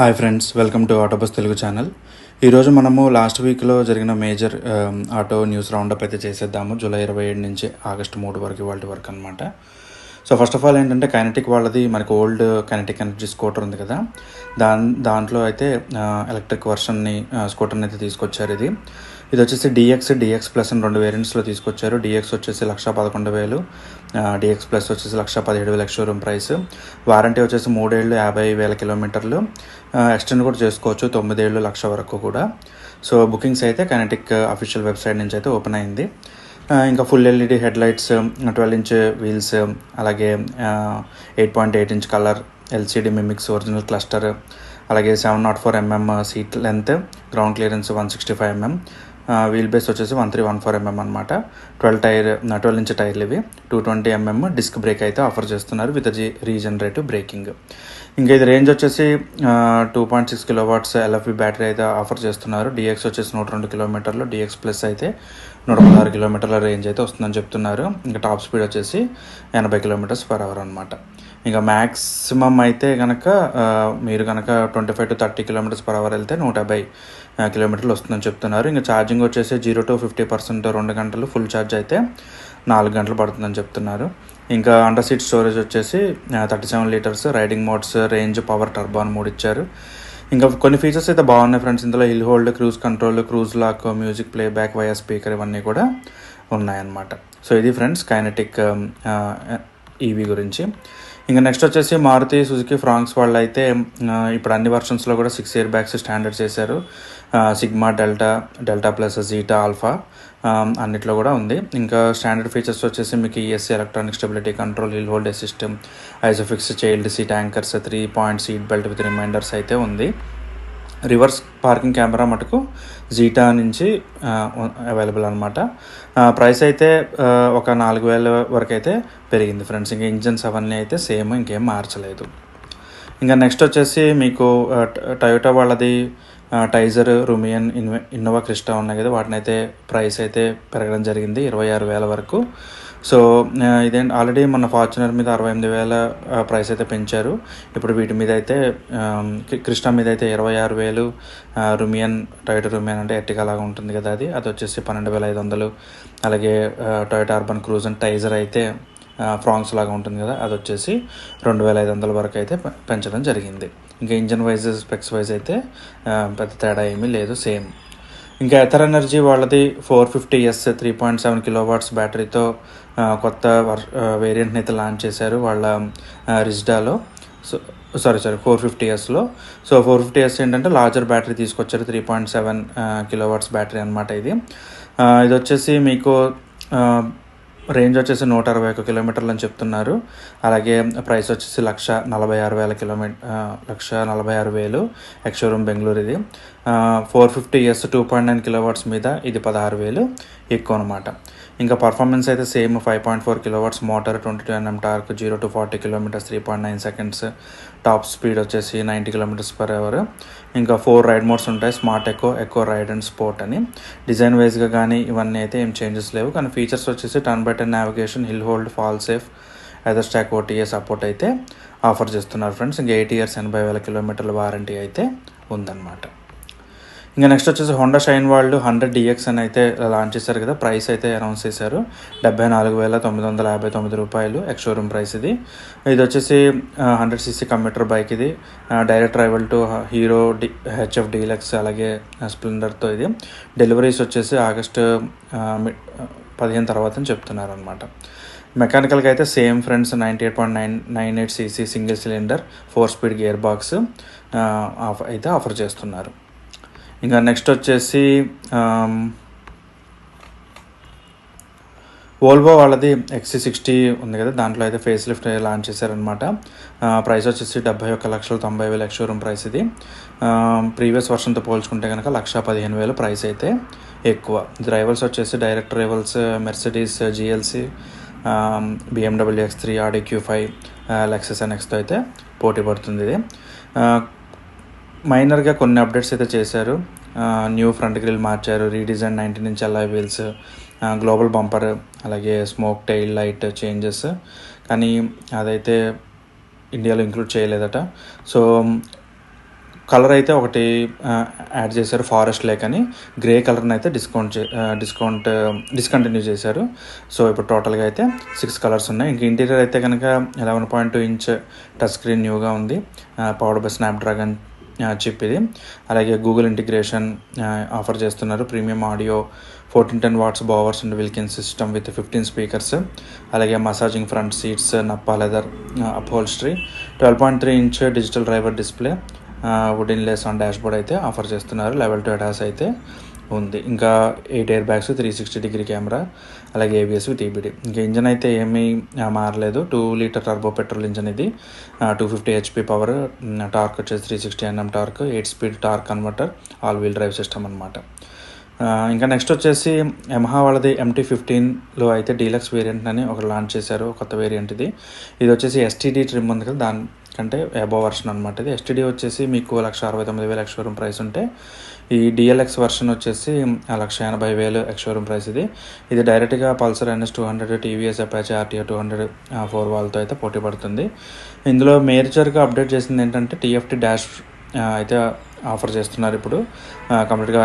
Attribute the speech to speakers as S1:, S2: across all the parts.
S1: Hi friends welcome to Autobus Telugu channel ఈరోజు మనము last వీక్లో జరిగిన మేజర్ ఆటో న్యూస్ రౌండప్ అయితే చేసేద్దాము. జూలై ఇరవై ఏడు నుంచి ఆగస్టు మూడు వరకు వాళ్ళ వరకు అనమాట సో ఫస్ట్ ఆఫ్ ఆల్ ఏంటంటే కైనటిక్ వాళ్ళది మనకి ఓల్డ్ కైనటిక్ ఎనర్జీ స్కూటర్ ఉంది కదా. దాని దాంట్లో అయితే ఎలక్ట్రిక్ వర్షన్ని స్కూటర్ని అయితే తీసుకొచ్చారు ఇది. ఇది వచ్చేసి డిఎక్స్ డిఎక్స్ ప్లస్ అని రెండు వేరియంట్స్లో తీసుకొచ్చారు. డిఎక్స్ వచ్చేసి లక్ష పదకొండు వేలు డిఎక్స్ ప్లస్ వచ్చేసి లక్ష పదిహేడు వేల షోరూమ్ ప్రైస్ వారంటీ వచ్చేసి మూడేళ్ళు యాభై వేల కిలోమీటర్లు. ఎక్స్టెండ్ కూడా చేసుకోవచ్చు తొమ్మిదేళ్ళు లక్ష వరకు కూడా. సో బుకింగ్స్ అయితే కైనటిక్ అఫీషియల్ వెబ్సైట్ నుంచి అయితే ఓపెన్ అయింది. ఇంకా full LED headlights twelve inch wheels అలాగే eight point eight inch colour LCD mimics original cluster అలాగే seven nought four mm seat length ground clearance one sixty five mm wheelbase వచ్చేసి one three one four mm అనమాట twelve tyre twelve inch టైర్లు ఇవి. Two twenty mm disc brake అయితే offer చేస్తున్నారు with జీ regenerative braking ఇంకా ఇది range వచ్చేసి two point six kilo watts LFB battery అయితే ఆఫర్ చేస్తున్నారు. డిఎక్స్ వచ్చేసి నూట రెండు కిలోమీటర్లు డిఎక్స్ ప్లస్ అయితే నూట పదహారు కిలోమీటర్ల రేంజ్ అయితే వస్తుందని చెప్తున్నారు. ఇంకా టాప్ స్పీడ్ వచ్చేసి ఎనభై కిలోమీటర్స్ పర్ అవర్ అనమాట ఇంకా మ్యాక్సిమం అయితే కనుక మీరు కనుక twenty five to thirty kilometres per hour వెళ్తే నూట యాభై కిలోమీటర్లు వస్తుందని చెప్తున్నారు. ఇంకా ఛార్జింగ్ వచ్చేసి జీరో టు ఫిఫ్టీ పర్సెంట్ రెండు గంటలు ఫుల్ ఛార్జ్ అయితే నాలుగు గంటలు పడుతుందని చెప్తున్నారు. ఇంకా అండర్ సీట్ స్టోరేజ్ వచ్చేసి thirty seven litres riding modes range power turbo మూడు ఇచ్చారు. ఇంకా కొన్ని ఫీచర్స్ అయితే బాగున్నాయి ఫ్రెండ్స్ ఇందులో hill hold cruise control cruise lock music playback via speaker ఇవన్నీ కూడా ఉన్నాయన్నమాట. సో ఇది ఫ్రెండ్స్ కైనటిక్ ఈవీ గురించి. ఇంకా నెక్స్ట్ వచ్చేసి మారుతి సుజుకి ఫ్రాంక్స్ వాళ్ళు అయితే ఇప్పుడు అన్ని వర్షన్స్లో కూడా సిక్స్ ఇయర్ బ్యాగ్స్ స్టాండర్డ్ చేశారు. Sigma Delta Delta Plus Zeta Alpha అన్నిట్లో కూడా ఉంది. ఇంకా స్టాండర్డ్ ఫీచర్స్ వచ్చేసి మీకు ESC electronic stability control hill hold system Isofix child seat anchors three point seat belt with reminders అయితే ఉంది. రివర్స్ పార్కింగ్ కెమెరా మటుకు జీటా నుంచి అవైలబుల్ అనమాట ప్రైస్ అయితే ఒక నాలుగు వేల వరకు అయితే పెరిగింది ఫ్రెండ్స్. ఇంకా ఇంజన్స్ అవన్నీ అయితే సేమ్ ఇంకేం మార్చలేదు. ఇంకా నెక్స్ట్ వచ్చేసి మీకు టయోటా వాళ్ళది టైజర్ రుమియన్ ఇన్వే ఇన్నోవా క్రిస్టా ఉన్నాయి కదా వాటిని అయితే ప్రైస్ అయితే పెరగడం జరిగింది ఇరవై ఆరు వేల వరకు. సో ఆ, ఇదేంటి ఆల్రెడీ మన ఫార్చునర్ మీద అరవై ఎనిమిది వేల ప్రైస్ అయితే పెంచారు. ఇప్పుడు వీటి మీద అయితే కృష్ణ మీద అయితే ఇరవై ఆరు వేలు రుమియన్ టొయోటా రుమియన్ అంటే ఎట్టిగా లాగా ఉంటుంది కదా అది. అది వచ్చేసి పన్నెండు వేల ఐదు వందలు. అలాగే Toyota Urban Cruise and Taisor అయితే ఆ, లాగా ఉంటుంది కదా అది వచ్చేసి రెండు వేల ఐదు వందల వరకు అయితే పెంచడం జరిగింది. ఇంకా ఇంజన్ వైజ్ స్పెక్స్ వైజ్ అయితే పెద్ద తేడా ఏమీ లేదు సేమ్. ఇంకా ఎథర్ ఎనర్జీ వాళ్ళది four fifty S three point seven kilo watts బ్యాటరీతో కొత్త వర్ వేరియంట్ని అయితే లాంచ్ చేశారు వాళ్ళ రిజ్డాలో so sorry sorry four fifty ఎస్లో so four fifty S ఏంటంటే లార్జర్ బ్యాటరీ తీసుకొచ్చారు three point seven kilo watts battery అనమాట ఇది. ఇది వచ్చేసి మీకు రేంజ్ వచ్చేసి నూట అరవై ఒక కిలోమీటర్లు అని చెప్తున్నారు. అలాగే ప్రైస్ వచ్చేసి లక్ష నలభై ఆరు వేల కిలోమీటర్ లక్ష నలభై ఆరు వేలు ఎక్స్ షోరూమ్ బెంగళూరు ఇది. Four fifty S two point nine kilowatts మీద ఇది పదహారు వేలు ఎక్కువ అనమాట ఇంకా పర్ఫార్మెన్స్ అయితే same five point four kilowatts motor twenty two Nm torque zero to forty kilometres three point nine seconds top speed వచ్చేసి నైంటీ కిలోమీటర్స్ పర్ అవర్ ఇంకా ఫోర్ రైడ్ మోడ్స్ ఉంటాయి smart eco eco ride and sport అని. Design వైజ్గా కానీ ఇవన్నీ అయితే ఏం changes లేవు. కానీ ఫీచర్స్ వచ్చేసి turn by turn navigation hill hold fall safe Ather stack OTA support అయితే ఆఫర్ చేస్తున్నారు ఫ్రెండ్స్ ఇంకా ఎయిట్ ఇయర్స్ ఎనభై వేల కిలోమీటర్ల వారంటీ అయితే ఉందన్నమాట. ఇంకా నెక్స్ట్ వచ్చేసి హోండా షైన్ వాళ్ళు హండ్రెడ్ డిఎక్స్ అని అయితే లాంచ్ చేశారు కదా. ప్రైస్ అయితే అనౌన్స్ చేశారు. డెబ్బై నాలుగు వేల తొమ్మిది వందల యాభై తొమ్మిది రూపాయలు ఎక్స్ షోరూమ్ ప్రైస్ ఇది. ఇది వచ్చేసి హండ్రెడ్ సీసీ కంప్యూటర్ బైక్ ఇది. Direct rival to Hero D HF Deluxe అలాగే స్ప్లెండర్తో ఇది. డెలివరీస్ వచ్చేసి ఆగస్టు మి- పదిహేను తర్వాత అని చెప్తున్నారు అనమాట మెకానికల్గా అయితే same friends ninety eight point nine nine eight cc single cylinder four speed gear box అయితే ఆఫర్ చేస్తున్నారు. ఇంకా నెక్స్ట్ వచ్చేసి um, ఓల్వో వాళ్ళది ఎక్సీ సిక్స్టీ ఉంది కదా దాంట్లో అయితే ఫేస్ లిఫ్ట్ లాంచ్ చేశారనమాట ప్రైస్ వచ్చేసి డెబ్బై ఒక్క లక్షల తొంభై వేలు ఎక్స్షోరూమ్ ప్రైస్ ఇది. ప్రీవియస్ వర్షన్తో పోల్చుకుంటే కనుక లక్ష పదిహేను వేలు ప్రైస్ అయితే ఎక్కువ. డ్రైవర్స్ వచ్చేసి direct drivers Mercedes GLC BMW X three Audi Q five Lexus ఎన్ఎక్స్తో అయితే పోటీ పడుతుంది ఇది. మైనర్గా కొన్ని అప్డేట్స్ అయితే చేశారు. న్యూ ఫ్రంట్ గ్రిల్ మార్చారు రీడిజైన్ నైంటీ నుంచి అలా వీల్స్ గ్లోబల్ బంపర్ అలాగే స్మోక్ టైల్ లైట్ చేంజెస్. కానీ అదైతే ఇండియాలో ఇంక్లూడ్ చేయలేదట. సో కలర్ అయితే ఒకటి యాడ్ చేశారు ఫారెస్ట్ లేక్ అని గ్రే కలర్ని అయితే డిస్కౌంట్ చే డిస్కౌంట్ డిస్కంటిన్యూ చేశారు. సో ఇప్పుడు టోటల్గా అయితే సిక్స్ కలర్స్ ఉన్నాయి. ఇంక ఇంటీరియర్ అయితే కనుక eleven point two inch touch screen న్యూగా ఉంది. పవర్డ్ బై స్నాప్డ్రాగన్ చిప్ ఇది అలాగే గూగుల్ ఇంటిగ్రేషన్ ఆఫర్ చేస్తున్నారు. Premium audio fourteen ten watts Bowers and Wilkins system with fifteen speakers అలాగే massaging front seats Nappa leather upholstery twelve point three inch digital driver display wood inlays on dash board అయితే offer చేస్తున్నారు. Level two ADAS అయితే. ఉంది. ఇంకా eight air bags three sixty degree camera అలాగే ABS with ఇంకా engine అయితే ఏమీ మారలేదు. Two litre turbo petrol engine ఇది. Two fifty HP power torque వచ్చేసి three sixty Nm torque eight speed torque converter all wheel drive system అనమాట ఇంకా next వచ్చేసి యమహా వాళ్ళది ఎంటీ ఫిఫ్టీన్లో అయితే డీలక్స్ వేరియంట్ అని ఒకటి లాంచ్ చేశారు కొత్త వేరియంట్ ఇది. ఇది వచ్చేసి ఎస్టీడీ ట్రిమ్ ఉంది కదా దానికంటే అబో వర్షన్ అనమాట ఇది. ఎస్టీడీ వచ్చేసి మీకు లక్ష అరవై తొమ్మిది వేలు ఎక్స్షోరూమ్ ప్రైస్ ఉంటే ఈ డిఎల్ఎక్స్ వర్షన్ వచ్చేసి లక్ష ఎనభై వేలు ఎక్స్షోరూమ్ ప్రైస్ ఇది. ఇది డైరెక్ట్గా Pulsar NS two hundred TVS Apache RTO two hundred four వాళ్ళతో అయితే పోటీ పడుతుంది. ఇందులో మేజర్గా అప్డేట్ చేసింది ఏంటంటే టీఎఫ్టీ డాష్ అయితే ఆఫర్ చేస్తున్నారు ఇప్పుడు. కంప్లీట్గా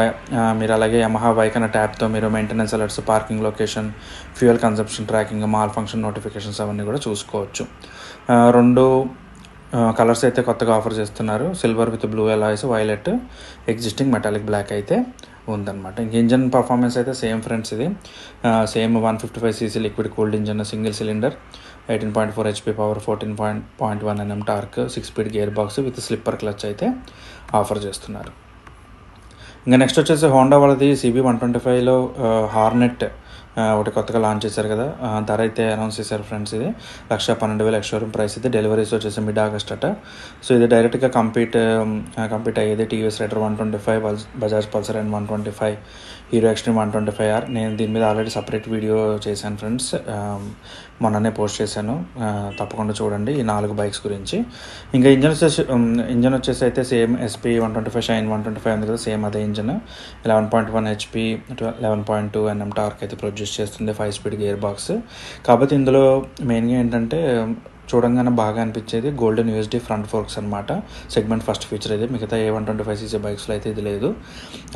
S1: మీరు అలాగే యమహా బైక్ అన్న ట్యాబ్తో మీరు maintenance alerts parking location fuel consumption tracking malfunction notifications అవన్నీ కూడా చూసుకోవచ్చు. రెండు కలర్స్ అయితే కొత్తగా ఆఫర్ చేస్తున్నారు. Silver with blue alloys violet existing metallic black అయితే ఉందన్నమాట. ఇంక ఇంజన్ పర్ఫార్మెన్స్ అయితే సేమ్ ఫ్రెండ్స్ ఇది. Same one fifty five cc liquid cooled engine single cylinder eighteen point four HP power fourteen point point one Nm torque six speed gear box with slipper clutch అయితే offer చేస్తున్నారు. ఇంకా next వచ్చేసి Honda వాళ్ళది CB one twenty ఫైవ్లో Hornet ఒకటి కొత్తగా launch చేశారు కదా. ధర అయితే అనౌన్స్ చేశారు ఫ్రెండ్స్ ఇది. లక్ష పన్నెండు వేల ఎక్స్షోరూమ్ ప్రైస్ ఇది డెలివరీస్ వచ్చేసి మిడ్ ఆగస్ట్ అట. సో ఇది డైరెక్ట్గా కంపీట్ కంపీట్ అయ్యేది TVS Raider one twenty five Bajaj Pulsar and one twenty five Hero Xtreme one twenty five R నేను దీని మీద ఆల్రెడీ సపరేట్ వీడియో చేశాను ఫ్రెండ్స్ um, మొన్ననే పోస్ట్ చేశాను. తప్పకుండా చూడండి ఈ నాలుగు బైక్స్ గురించి. ఇంకా ఇంజన్ వచ్చేసి um, ఇంజన్ వచ్చేసి అయితే same SP one twenty five Shine one twenty five ఉంది కదా సేమ్ అదే engine. Eleven point one HP eleven point two Nm torque అయితే ప్రొడ్యూస్ చేస్తుంది ఫైవ్ స్పీడ్ గేర్ బాక్స్ కాకపోతే ఇందులో మెయిన్గా ఏంటంటే చూడంగానే బాగా అనిపించేది గోల్డెన్ యూఎస్డి ఫ్రంట్ ఫోర్క్స్ అనమాట సెగ్మెంట్ ఫస్ట్ ఫీచర్ ఇది మిగతా ఏ వన్ ట్వంటీ ఫైవ్ సీసీ బైక్స్లో అయితే ఇది లేదు.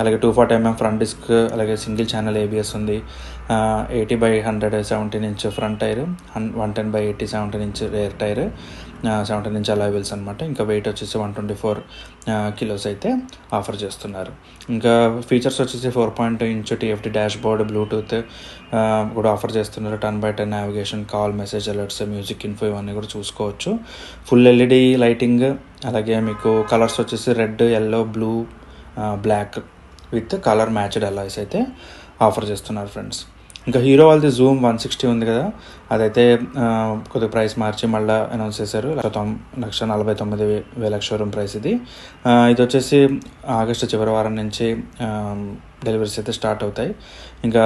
S1: అలాగే two forty MM front disc అలాగే సింగిల్ ఛానల్ ఏబిఎస్ ఉంది. Eighty by hundred seventeen inch front tyre one ten by eighty seventeen inch rear tyre seventeen inch alloy wheels అనమాట ఇంకా weight వచ్చేసి వన్ ట్వంటీ ఫోర్ కిలోస్ అయితే offer చేస్తున్నారు. ఇంకా features వచ్చేసి four point inch TFT dash board Bluetooth కూడా offer చేస్తున్నారు. Turn by turn navigation call message alerts music info ఇవన్నీ కూడా చూసుకోవచ్చు. ఫుల్ ఎల్ఈడి లైటింగ్ అలాగే మీకు కలర్స్ వచ్చేసి red yellow blue black with colour matched alloys అయితే ఆఫర్ చేస్తున్నారు ఫ్రెండ్స్ ఇంకా హీరో వాళ్ళది జూమ్ వన్ సిక్స్టీ ఉంది కదా. అదైతే కొద్దిగా ప్రైస్ మార్చి మళ్ళీ అనౌన్స్ చేశారు. లక్ష తొమ్ లక్ష నలభై తొమ్మిది వేల షోరూమ్ ప్రైస్ ఇది. ఇది వచ్చేసి ఆగస్టు చివరి వారం నుంచి డెలివరీస్ అయితే స్టార్ట్ అవుతాయి. ఇంకా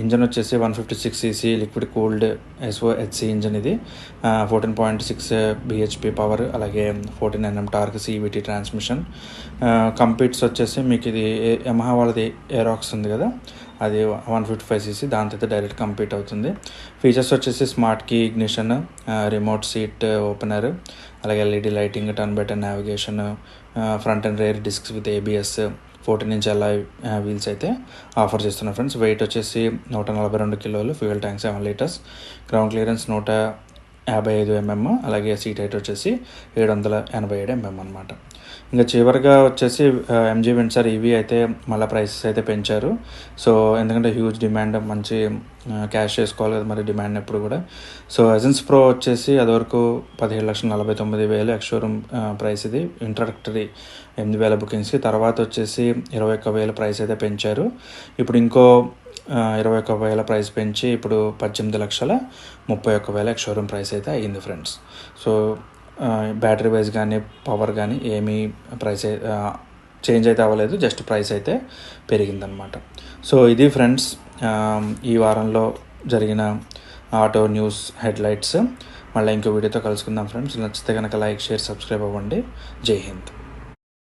S1: ఇంజన్ వచ్చేసి one fifty six cc liquid cooled SOHC engine ఇది. Fourteen point six BHP power అలాగే fourteen Nm torque CVT transmission competes వచ్చేసి మీకు ఇది యమహా వాళ్ళది ఏరాక్స్ ఉంది కదా. అది వన్ ఫిఫ్టీ ఫైవ్ సీసీ దాంతో అయితే డైరెక్ట్ కంప్లీట్ అవుతుంది. ఫీచర్స్ వచ్చేసి smart key ignition remote seat opener అలాగే LED lighting turn by turn navigation front and rear discs with ABS fourteen inch alloy wheels అయితే ఆఫర్ చేస్తున్నారు ఫ్రెండ్స్. వెయిట్ వచ్చేసి నూట నలభై రెండు కిలోలు fuel tank seven litres ground clearance నూట యాభై ఐదు ఎంఎం అలాగే సీట్ హైట్ వచ్చేసి ఏడు వందల ఎనభై ఏడు ఎంఎం అనమాట ఇంకా చివరిగా వచ్చేసి ఎంజీ విండ్సర్ ఈవీ అయితే మళ్ళీ ప్రైసెస్ అయితే పెంచారు. సో ఎందుకంటే హ్యూజ్ డిమాండ్ మంచి క్యాష్ చేసుకోవాలి కదా మరి డిమాండ్ ఎప్పుడు కూడా. సో ఎజెన్స్ ప్రో వచ్చేసి అదివరకు పదిహేడు లక్షల నలభై తొమ్మిది వేలు ఎక్స్షోరూమ్ ప్రైస్ ఇది. ఇంట్రడక్టరీ ఎనిమిది వేల బుకింగ్స్కి తర్వాత వచ్చేసి ఇరవై ఒక్క వేల ప్రైస్ అయితే పెంచారు. ఇప్పుడు ఇంకో ఇరవై ఒక్క వేల ప్రైస్ పెంచి ఇప్పుడు పద్దెనిమిది లక్షల ముప్పై ఒక్క వేల షోరూమ్ ప్రైస్ అయితే అయ్యింది ఫ్రెండ్స్. సో బ్యాటరీ వైజ్ కానీ పవర్ కానీ ఏమీ ప్రైస్ చేంజ్ అయితే అవ్వలేదు జస్ట్ ప్రైస్ అయితే పెరిగిందనమాట సో ఇది ఫ్రెండ్స్ ఈ వారంలో జరిగిన ఆటో న్యూస్ హెడ్లైట్స్. మళ్ళీ ఇంకో వీడియోతో కలుసుకుందాం ఫ్రెండ్స్. నచ్చితే కనుక లైక్ షేర్ సబ్స్క్రైబ్ అవ్వండి. జై హింద్.